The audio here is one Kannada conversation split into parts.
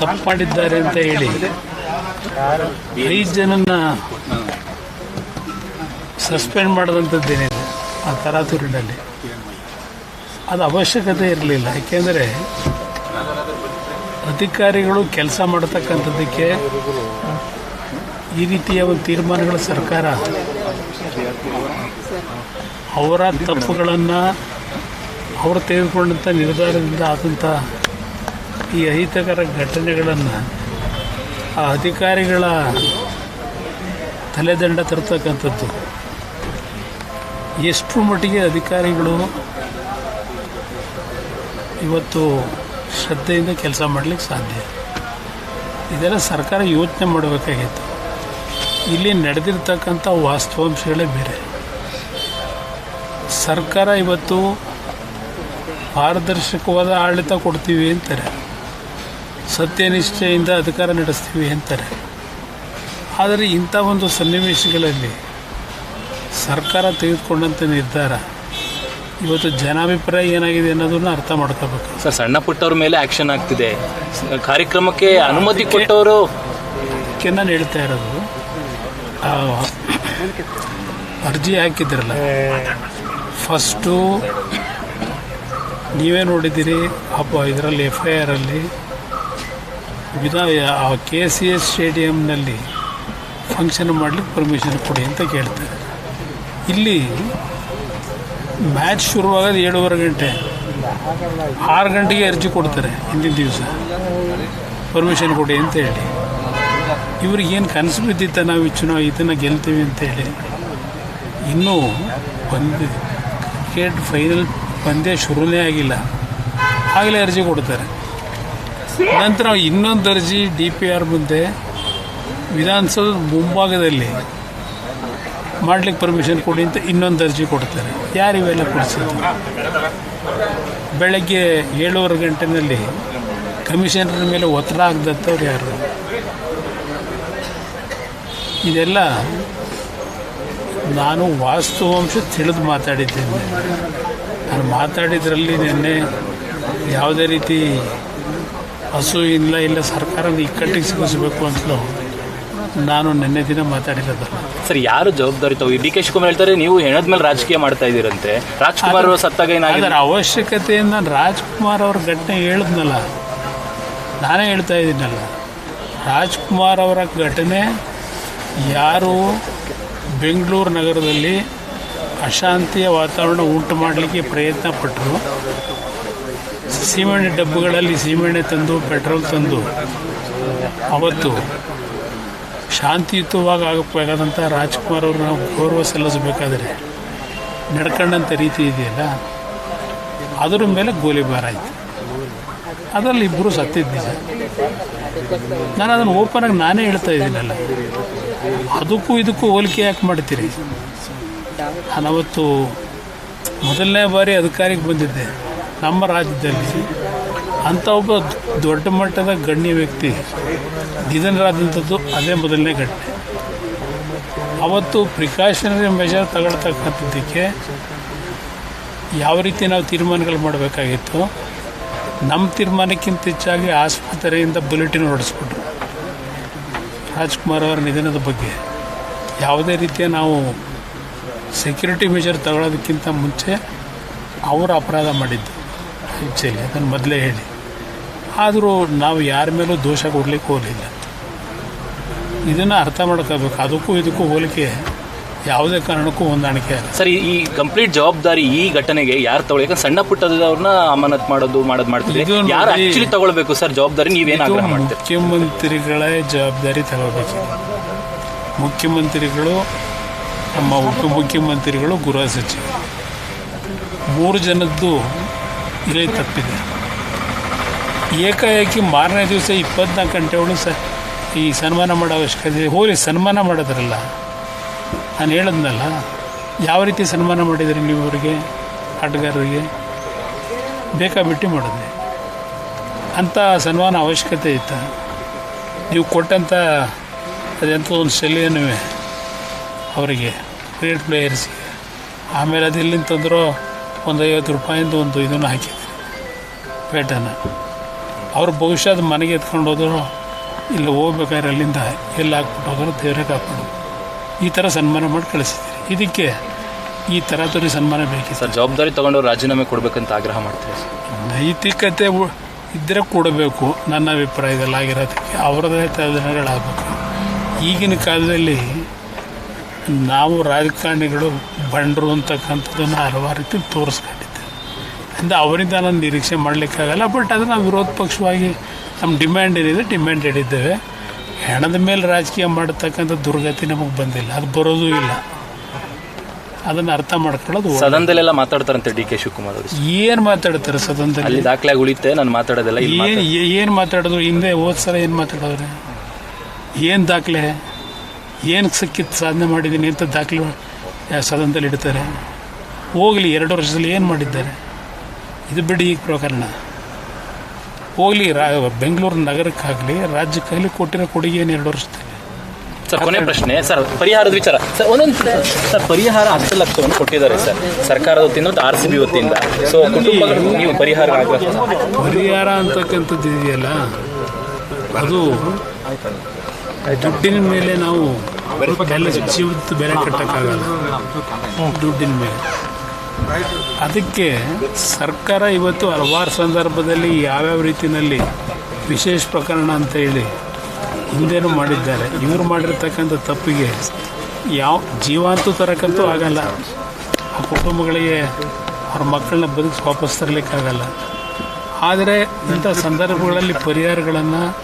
ತಪ್ಪು ಮಾಡಿದ್ದಾರೆ ಅಂತ ಹೇಳಿ ಐದು ಜನನ್ನ ಸಸ್ಪೆಂಡ್ ಮಾಡಿದಂಥದ್ದೇನಿದೆ? ಆ ತರಾತುರಿನಲ್ಲಿ. ಅದು ಅವಶ್ಯಕತೆ ಇರಲಿಲ್ಲ. ಯಾಕೆಂದರೆ ಅಧಿಕಾರಿಗಳು ಕೆಲಸ ಮಾಡತಕ್ಕಂಥದ್ದಕ್ಕೆ ಈ ರೀತಿಯ ಒಂದು ತೀರ್ಮಾನಗಳ ಸರ್ಕಾರ ಅವರ ತಪ್ಪುಗಳನ್ನು ಅವರು ತೆಗೆದುಕೊಂಡಂಥ ನಿರ್ಧಾರದಿಂದ ಆದಂಥ ಈ ಅಹಿತಕರ ಘಟನೆಗಳನ್ನು ಆ ಅಧಿಕಾರಿಗಳ ತಲೆದಂಡ ತರ್ತಕ್ಕಂಥದ್ದು. ಎಷ್ಟು ಮಟ್ಟಿಗೆ ಅಧಿಕಾರಿಗಳು ಇವತ್ತು ಶ್ರದ್ಧೆಯಿಂದ ಕೆಲಸ ಮಾಡಲಿಕ್ಕೆ ಸಾಧ್ಯ? ಇದೆಲ್ಲ ಸರ್ಕಾರ ಯೋಚನೆ ಮಾಡಬೇಕಾಗಿತ್ತು. ಇಲ್ಲಿ ನಡೆದಿರ್ತಕ್ಕಂಥ ವಾಸ್ತವಾಂಶಗಳೇ ಬೇರೆ. ಸರ್ಕಾರ ಇವತ್ತು ಪಾರದರ್ಶಕವಾದ ಆಡಳಿತ ಕೊಡ್ತೀವಿ ಅಂತಾರೆ. ಸತ್ಯನಿಷ್ಠೆಯಿಂದ ಅಧಿಕಾರ ನಡೆಸ್ತೀವಿ ಅಂತಾರೆ. ಆದರೆ ಇಂಥ ಒಂದು ಸನ್ನಿವೇಶಗಳಲ್ಲಿ ಸರ್ಕಾರ ತೆಗೆದುಕೊಂಡಂಥ ನಿರ್ಧಾರ ಇವತ್ತು ಜನಾಭಿಪ್ರಾಯ ಏನಾಗಿದೆ ಅನ್ನೋದನ್ನ ಅರ್ಥ ಮಾಡ್ಕೋಬೇಕು. ಸರ್ ಸಣ್ಣ ಪುಟ್ಟವ್ರ ಮೇಲೆ ಆಕ್ಷನ್ ಆಗ್ತಿದೆ. ಕಾರ್ಯಕ್ರಮಕ್ಕೆ ಅನುಮತಿ ಕೊಟ್ಟವರು ಅದಕ್ಕೆ ನಾನು ಹೇಳ್ತಾ ಇರೋದು ಅರ್ಜಿ ಹಾಕಿದ್ರಲ್ಲ ಫಸ್ಟು ನೀವೇ ನೋಡಿದ್ದೀರಿ ಅಪ್ಪ ಇದರಲ್ಲಿ ಎಫ್ ಐ ಆರಲ್ಲಿ ವಿಧಾ ಆ ಕೆ ಸಿ ಎಸ್ ಸ್ಟೇಡಿಯಂನಲ್ಲಿ ಫಂಕ್ಷನ್ ಮಾಡಲಿಕ್ಕೆ ಪರ್ಮಿಷನ್ ಕೊಡಿ ಅಂತ ಕೇಳ್ತಾರೆ. ಇಲ್ಲಿ ಮ್ಯಾಚ್ ಶುರುವಾಗೋದು ಏಳುವರೆ ಗಂಟೆ, ಆರು ಗಂಟೆಗೆ ಅರ್ಜಿ ಕೊಡ್ತಾರೆ ಹಿಂದಿನ ದಿವಸ. ಪರ್ಮಿಷನ್ ಕೊಡಿ ಅಂತ ಹೇಳಿ. ಇವ್ರಿಗೇನು ಕನಸು ಬಿದ್ದಿತ್ತ ನಾವು ಚುನಾ ಇದನ್ನು ಗೆಲ್ತೀವಿ ಅಂತೇಳಿ ಇನ್ನೂ ಒಂದು ಕ್ರಿಕೆಟ್ ಫೈನಲ್ ಪಂದ್ಯ ಶುರುವೇ ಆಗಿಲ್ಲ. ಆಗಲೇ ಅರ್ಜಿ ಕೊಡ್ತಾರೆ. ನಂತರ ಇನ್ನೊಂದು ದರ್ಜಿ ಡಿ ಪಿ ಆರ್ ಮುಂದೆ. ವಿಧಾನಸೌಧದ ಮುಂಭಾಗದಲ್ಲಿ ಮಾಡ್ಲಿಕ್ಕೆ ಪರ್ಮಿಷನ್ ಕೊಡಿ ಅಂತ ಇನ್ನೊಂದು ಅರ್ಜಿ ಕೊಡ್ತಾರೆ. ಯಾರು ಇವೆಲ್ಲ ಕೊಡಿಸಿದ್ರು ಬೆಳಗ್ಗೆ ಏಳುವರೆ ಗಂಟೆನಲ್ಲಿ ಕಮಿಷನರ್ ಮೇಲೆ ಒತ್ತಡ ಆಗದಂಥವ್ರು ಯಾರು? ಇದೆಲ್ಲ ನಾನು ವಾಸ್ತವಾಂಶ ತಿಳಿದು ಮಾತಾಡಿದ್ದೇನೆ. ನಾನು ಮಾತಾಡಿದ್ರಲ್ಲಿ ನಿನ್ನೆ ಯಾವುದೇ ರೀತಿ ಹಸು ಇಲ್ಲ ಇಲ್ಲ ಸರ್ಕಾರ ಇಕ್ಕಟ್ಟಿಗೆ ಸಿಗಿಸ್ಬೇಕು ಅಂತಲೂ ನಾನು ನಿನ್ನೆ ದಿನ ಮಾತಾಡಿರೋದು. ಸರ್ ಯಾರು ಜವಾಬ್ದಾರಿ ತಾವು ಡಿ ಕೆ ಶಿವಕುಮಾರ್ ಹೇಳ್ತಾರೆ ನೀವು ಹೆಣದ ಮೇಲೆ ರಾಜಕೀಯ ಮಾಡ್ತಾ ಇದ್ದೀರಂತೆ. ರಾಜ್ಕುಮಾರ್ ಅವರು ಸತ್ತಾಗ ಏನಾಗಿದೆ ಅವಶ್ಯಕತೆಯಿಂದ ನಾನು ರಾಜ್ಕುಮಾರ್ ಅವ್ರ ಘಟನೆ ಹೇಳಿದ್ನಲ್ಲ ನಾನೇ ಹೇಳ್ತಾ ಇದ್ದೀನಲ್ಲ. ರಾಜ್ಕುಮಾರ್ ಅವರ ಘಟನೆ ಯಾರು ಬೆಂಗಳೂರು ನಗರದಲ್ಲಿ ಅಶಾಂತಿಯ ವಾತಾವರಣ ಉಂಟು ಮಾಡಲಿಕ್ಕೆ ಪ್ರಯತ್ನ ಪಟ್ಟರು ಸೀಮೆಣ್ಣೆ ಡಬ್ಬಗಳಲ್ಲಿ ಸೀಮೆಣ್ಣೆ ತಂದು, ಪೆಟ್ರೋಲ್ ತಂದು, ಅವತ್ತು ಶಾಂತಿಯುತವಾಗಿ ಆಗಬೇಕಾದಂಥ ರಾಜ್ಕುಮಾರ್ ಅವ್ರನ್ನ ನಾವು ಗೌರವ ಸಲ್ಲಿಸಬೇಕಾದ್ರೆ ನಡ್ಕೊಂಡಂಥ ರೀತಿ ಇದೆಯಲ್ಲ, ಅದರ ಮೇಲೆ ಗೋಲಿಬಾರ್ ಆಯಿತು. ಅದರಲ್ಲಿ ಇಬ್ಬರು ಸತ್ತಿದ್ದು ನಿಜ. ನಾನು ಅದನ್ನು ಓಪನಾಗಿ ನಾನೇ ಹೇಳ್ತಾ ಇದ್ದೀನಲ್ಲ. ಅದಕ್ಕೂ ಇದಕ್ಕೂ ಹೋಲಿಕೆ ಯಾಕೆ ಮಾಡ್ತೀರಿ? ನಾನು ಅವತ್ತು ಮೊದಲನೇ ಬಾರಿ ಅಧಿಕಾರಿಗೆ ಬಂದಿದ್ದೆ. ನಮ್ಮ ರಾಜ್ಯದಲ್ಲಿ ಅಂಥ ಒಬ್ಬ ದೊಡ್ಡ ಮಟ್ಟದ ಗಣ್ಯ ವ್ಯಕ್ತಿ ನಿಧನರಾದಂಥದ್ದು ಅದೇ ಮೊದಲನೇ ಘಟನೆ. ಅವತ್ತು ಪ್ರಿಕಾಷನರಿ ಮೆಷರ್ ತಗೊಳ್ತಕ್ಕಂಥದ್ದಕ್ಕೆ ಯಾವ ರೀತಿ ನಾವು ತೀರ್ಮಾನಗಳು ಮಾಡಬೇಕಾಗಿತ್ತು? ನಮ್ಮ ತೀರ್ಮಾನಕ್ಕಿಂತ ಹೆಚ್ಚಾಗಿ ಆಸ್ಪತ್ರೆಯಿಂದ ಬುಲೆಟಿನ್ ಹೊಡೆಸ್ಬಿಟ್ರು. ರಾಜ್ಕುಮಾರ್ ಅವರ ನಿಧನದ ಬಗ್ಗೆ ಯಾವುದೇ ರೀತಿಯ ನಾವು ಸೆಕ್ಯೂರಿಟಿ ಮೆಷರ್ ತಗೊಳ್ಳೋದಕ್ಕಿಂತ ಮುಂಚೆ ಅವರು ಅಪರಾಧ ಮಾಡಿದ್ದು. ಆ್ಯಕ್ಚುಲಿ ಅದನ್ನು ಮೊದಲೇ ಹೇಳಿ. ಆದರೂ ನಾವು ಯಾರ ಮೇಲೂ ದೋಷ ಕೊಡಲಿಕ್ಕೆ ಹೋಗಲಿಲ್ಲ. ಇದನ್ನು ಅರ್ಥ ಮಾಡ್ಕೋಬೇಕು. ಅದಕ್ಕೂ ಇದಕ್ಕೂ ಹೋಲಿಕೆ ಯಾವುದೇ ಕಾರಣಕ್ಕೂ ಹೊಂದಾಣಿಕೆ ಅಲ್ಲ ಸರ್ ಈ- ಕಂಪ್ಲೀಟ್ ಜವಾಬ್ದಾರಿ ಈ ಘಟನೆಗೆ ಯಾರು ತಗೊಳ್ಳಿ? ಯಾಕಂದ್ರೆ ಸಣ್ಣ ಪುಟ್ಟದವ್ರನ್ನ ಅಮಾನತ್ ಮಾಡೋದು ಮಾಡೋದು ಮಾಡ್ತೀವಿ ಯಾರು ಆಕ್ಚುಲಿ ತಗೊಳ್ಬೇಕು ಸರ್ ಜವಾಬ್ದಾರಿ? ನೀವೇನು ಇದು ಆಗ್ರಹ ಮಾಡ್ತೀರಿ? ಮುಖ್ಯಮಂತ್ರಿಗಳೇ ಜವಾಬ್ದಾರಿ ತಗೋಬೇಕು. ಮುಖ್ಯಮಂತ್ರಿಗಳು ನಮ್ಮ ಉಪಮುಖ್ಯಮಂತ್ರಿಗಳು ಗೃಹ ಸಚಿವರು. ಮೂರು ಜನದ್ದು ಇಲ್ಲೇ ತಪ್ಪಿದೆ. ಏಕಾಏಕಿ ಮಾರನೇ ದಿವಸ ಇಪ್ಪತ್ನಾಲ್ಕು ಗಂಟೆ ಒಳಗೆ ಸ ಈ ಸನ್ಮಾನ ಮಾಡೋ ಅವಶ್ಯಕತೆ ಇದೆ. ಹೋಗ್ಲಿ, ಸನ್ಮಾನ ಮಾಡೋದ್ರಲ್ಲ. ನಾನು ಹೇಳಿದ್ನಲ್ಲ, ಯಾವ ರೀತಿ ಸನ್ಮಾನ ಮಾಡಿದ್ರಿ ನೀವು ಅವರಿಗೆ, ಆಟಗಾರರಿಗೆ? ಬೇಕಾಬಿಟ್ಟು ಮಾಡಿದ್ರಿ ಅಂಥ ಸನ್ಮಾನ ಅವಶ್ಯಕತೆ ಇತ್ತು. ನೀವು ಕೊಟ್ಟಂಥ ಅದೆಂಥ ಒಂದು ಶೈಲಿಯನ್ನು ಅವರಿಗೆ ಕ್ರಿಕೆಟ್ ಪ್ಲೇಯರ್ಸಿಗೆ. ಆಮೇಲೆ ಅದು ಎಲ್ಲಿಂದ ತಂದರೋ? ಒಂದು ಐವತ್ತು ರೂಪಾಯಿಂದ ಒಂದು ಇದನ್ನು ಹಾಕಿದ್ರು. ಪೇಟನ. ಅವ್ರ ಭವಿಷ್ಯದ ಮನೆಗೆ ಎತ್ಕೊಂಡು ಹೋದ್ರು ಇಲ್ಲಿ ಹೋಗ್ಬೇಕಾದ್ರೆ ಅಲ್ಲಿಂದ ಎಲ್ಲಿ ಹಾಕ್ಬಿಟ್ಟು ಹೋದ್ರು ದೇವ್ರಿಗೆ ಹಾಕ್ಬಿಡು. ಈ ಥರ ಸನ್ಮಾನ ಮಾಡಿ ಕಳಿಸಿದ್ದೀರಿ. ಇದಕ್ಕೆ ಈ ಥರ ತೋರಿ ಸನ್ಮಾನ ಬೇಕು ಸರ್ ಜವಾಬ್ದಾರಿ ತೊಗೊಂಡು ರಾಜೀನಾಮೆ ಕೊಡಬೇಕಂತ ಆಗ್ರಹ ಮಾಡ್ತೀವಿ ಸರ್? ನೈತಿಕತೆ ಇದ್ದರೆ ಕೊಡಬೇಕು ನನ್ನ ಅಭಿಪ್ರಾಯದಲ್ಲಿ ಆಗಿರೋದಕ್ಕೆ. ಅವರದೇ ತಲೆಗಳಾಗಬೇಕು ಈಗಿನ ಕಾಲದಲ್ಲಿ ನಾವು ರಾಜಕಾರಣಿಗಳು ಬಂಡರು ಅಂತಕ್ಕಂಥದ್ದನ್ನು ಹಲವಾರು ರೀತಿ ತೋರಿಸ್ಕೊಂಡಿದ್ದೆ ಅಂದರೆ ಅವರಿಂದ ನಾನು ನಿರೀಕ್ಷೆ ಮಾಡಲಿಕ್ಕಾಗಲ್ಲ. ಬಟ್ ಅದನ್ನು ನಾವು ವಿರೋಧ ಪಕ್ಷವಾಗಿ ನಮ್ಮ ಡಿಮ್ಯಾಂಡ್ ಏನಿದೆ ಡಿಮ್ಯಾಂಡ್ ಇಟ್ಟಿದ್ದೇವೆ ಹೆಣದ ಮೇಲೆ ರಾಜಕೀಯ ಮಾಡತಕ್ಕಂಥ ದುರ್ಗತಿ ನಮಗೆ ಬಂದಿಲ್ಲ. ಅದು ಬರೋದು ಇಲ್ಲ. ಅದನ್ನು ಅರ್ಥ ಮಾಡ್ಕೊಳ್ಳೋದು. ಸದನದಲ್ಲೆಲ್ಲ ಮಾತಾಡ್ತಾರಂತೆ ಡಿ ಕೆ ಶಿವಕುಮಾರ್ ಅವರು. ಏನು ಮಾತಾಡ್ತಾರೆ ಸದನದಲ್ಲಿ? ಅಲ್ಲಿ ದಾಖಲೆ ಉಳಿತೆ ನಾನು ಮಾತಾಡೋದಿಲ್ಲ ಏನು ಏನು ಮಾತಾಡಿದ್ರು ಹಿಂದೆ ಹೋದ ಸಲ ಏನು ಮಾತಾಡೋರೆ? ಏನು ದಾಖಲೆ? ಏನು ಸಿಕ್ಕಿತ್ತು ಸಾಧನೆ ಮಾಡಿದ್ದೀನಿ ಅಂತ ದಾಖಲೆ ಸದನದಲ್ಲಿ ಇಡ್ತಾರೆ. ಹೋಗಲಿ ಎರಡು ವರ್ಷದಲ್ಲಿ ಏನು ಮಾಡಿದ್ದಾರೆ? ಇದು ಬಿಡಿ ಈಗ ಪ್ರಕರಣ. ಹೋಗಲಿ ರಾ ಬೆಂಗಳೂರು ನಗರಕ್ಕಾಗಲಿ ರಾಜ್ಯಕ್ಕಾಗಲಿ ಕೊಟ್ಟಿರೋ ಕೊಡುಗೆ ಏನು ಎರಡು ವರ್ಷ ಸರ್ ಕೊನೆ ಪ್ರಶ್ನೆ. ಸರ್ ಪರಿಹಾರದ ವಿಚಾರ. ಸರ್ ಒಂದೊಂದು ಸರ್ ಪರಿಹಾರ ಹತ್ತು ಲಕ್ಷವನ್ನು ಕೊಟ್ಟಿದ್ದಾರೆ ಸರ್. ಸರ್ಕಾರದ ವತಿಯಿಂದ ಮತ್ತು ಆರ್ ಸಿ ಬಿ ವತಿಯಿಂದ. ಸೊ ಕುಟುಂಬಗಳು ನೀವು ಪರಿಹಾರ ಪರಿಹಾರ ಅಂತಕ್ಕಂಥದ್ದು ಇದೆಯಲ್ಲ? ಅದು ದುಡ್ಡಿನ ಮೇಲೆ ನಾವು ಬೆಲೆ ಜೀವದ ಬೆಲೆ ಕಟ್ಟಕ್ಕಾಗಲ್ಲ. ದುಡ್ಡಿನ ಮೇಲೆ. ಅದಕ್ಕೆ ಸರ್ಕಾರ ಇವತ್ತು ಹಲವಾರು ಸಂದರ್ಭದಲ್ಲಿ ಯಾವ್ಯಾವ ರೀತಿಯಲ್ಲಿ ವಿಶೇಷ ಪ್ರಕರಣ ಅಂತ ಹೇಳಿ ಹಿಂದೇನು ಮಾಡಿದ್ದಾರೆ. ಇವರು ಮಾಡಿರ್ತಕ್ಕಂಥ ತಪ್ಪಿಗೆ ಯಾವ ಜೀವಾಂತೂ ತರಕ್ಕಂತೂ ಆಗಲ್ಲ. ಆ ಕುಟುಂಬಗಳಿಗೆ ಅವ್ರ ಮಕ್ಕಳನ್ನ ಬದುಕಿಸಿ ವಾಪಸ್ ತರಲಿಕ್ಕಾಗಲ್ಲ. ಆದರೆ ಇಂಥ ಸಂದರ್ಭಗಳಲ್ಲಿ ಪರಿಹಾರಗಳನ್ನು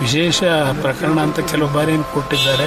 ವಿಶೇಷ ಪ್ರಕರಣ ಅಂತ ಕೆಲವು ಬಾರಿ ಕೊಟ್ಟಿದ್ದಾರೆ.